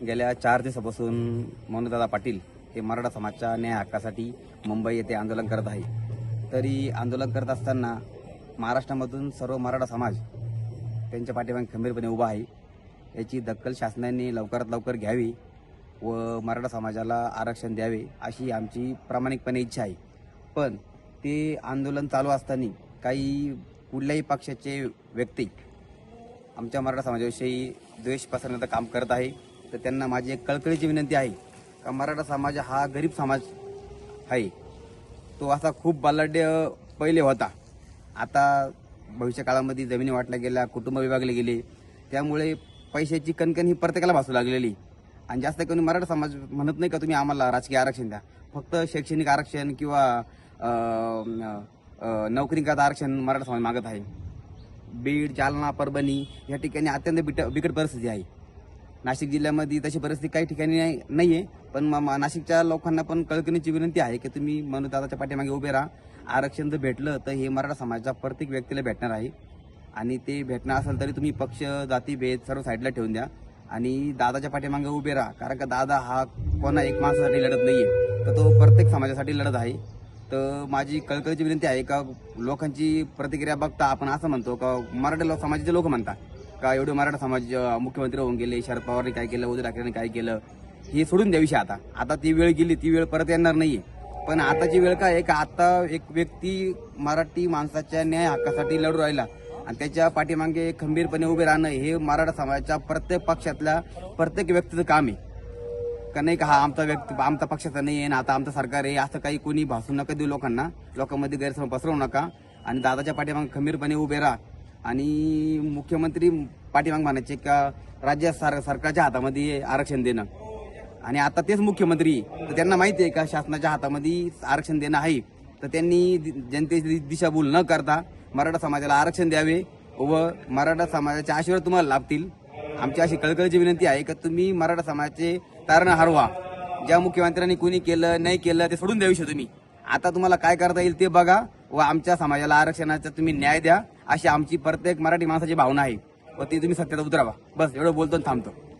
गेल्या चार दिवसापासून मनोदादा पाटील हे मराठा समाजाच्या न्याय हक्कासाठी मुंबई येथे आंदोलन करत आहे. तरी आंदोलन करत असताना महाराष्ट्रामधून सर्व मराठा समाज त्यांच्या पाठीमागे खंबीरपणे उभा आहे. याची दखल शासनाने लवकरात लवकर घ्यावी व मराठा समाजाला आरक्षण द्यावे अशी आमची प्रामाणिकपणे इच्छा आहे. पण ते आंदोलन चालू असताना काही कुठल्याही पक्षाचे व्यक्ती आमच्या मराठा समाजाविषयी द्वेष पसरण्याचं काम करत आहे. तर त्यांना माझी एक कळकळीची विनंती आहे. का मराठा समाज हा गरीब समाज आहे. तो असा खूप बलाढ्य पहिले होता. आता भविष्य काळामध्ये जमिनी वाटल्या गेल्या कुटुंब विभागले गेले. त्यामुळे पैशाची कणकण ही प्रत्येकाला भासू लागलेली. आणि जास्त करून मराठा समाज म्हणत नाही का तुम्ही आम्हाला राजकीय आरक्षण द्या. फक्त शैक्षणिक आरक्षण किंवा अं, नोकरीकरता आरक्षण मराठा समाज मागत आहे. बीड जालना परभणी या ठिकाणी अत्यंत बिट बिकट परिस्थिती आहे. नाशिक जिल्ह्यामध्ये तशी परिस्थिती काही ठिकाणी नाही नाहीये. पण नाशिकच्या लोकांना पण कळकणीची विनंती आहे की तुम्ही दादाच्या पाठीमागे उभे राहा. आरक्षण जर भेटलं तर हे मराठा समाजाच्या प्रत्येक व्यक्तीला भेटणार आहे. आणि ते भेटणार असेल तरी तुम्ही पक्ष जाती भेद सर्व साईडला ठेवून द्या. आणि दादाच्या पाठीमागे उभे राहा. कारण का दादा हा कोणा एक माणसासाठी लढत नाहीये. तर तो प्रत्येक समाजासाठी लढत आहे. तर माझी कळकळीची विनंती आहे का लोकांची प्रतिक्रिया बघता आपण असं म्हणतो का मराठा लोक समाजाचे लोक म्हणतात? का? एवढे मराठा समाज मुख्यमंत्री होऊन गेले शरद पवारने काय केलं उद्धव ठाकरेंनी काय केलं हे सोडून द्या विषय आता. आता ती वेळ गेली ती वेळ परत येणार नाहीये. पण आताची वेळ काय का? आता एक व्यक्ती मराठी माणसाच्या न्याय हक्कासाठी लढू राहिला आणि त्याच्या पाठीमागे खंबीरपणे उभे राहणं हे मराठा समाजाच्या प्रत्येक पक्षातल्या प्रत्येक व्यक्तीचं काम आहे. का नाही का? हा आमचा व्यक्ती आमचा पक्षाचा नाही आहे आणि आता आमचं सरकार आहे असं काही कोणी भासू नका देऊ लोकांना. लोकांमध्ये गैरसमज पसरवू नका. आणि दादाच्या पाठीमागे खंबीरपणे उभे राहा. आणि मुख्यमंत्री पाठीमाग म्हणायचे का राज्य सर सरकारच्या हातामध्ये आरक्षण देणं. आणि आता तेच मुख्यमंत्री तर त्यांना माहिती आहे का शासनाच्या हातामध्ये आरक्षण देणं आहे. तर त्यांनी दि- जनतेची दिशाभूल न करता मराठा समाजाला आरक्षण द्यावे व मराठा समाजाचे आशीर्वाद तुम्हाला लाभतील. आमची अशी कळकळीची विनंती आहे का तुम्ही मराठा समाजाचे तारण हरवा. ज्या मुख्यमंत्र्यांनी कुणी केलं नाही केलं ते सोडून द्याविषयी तुम्ही. आता तुम्हाला काय करता येईल ते बघा व आमच्या समाजाला आरक्षणाचा तुम्ही न्याय द्या. अशी आमची प्रत्येक मराठी माणसाची भावना आहे. व ती तुम्ही सत्यात उतरावा. बस एवढं बोलतो आणि थांबतो.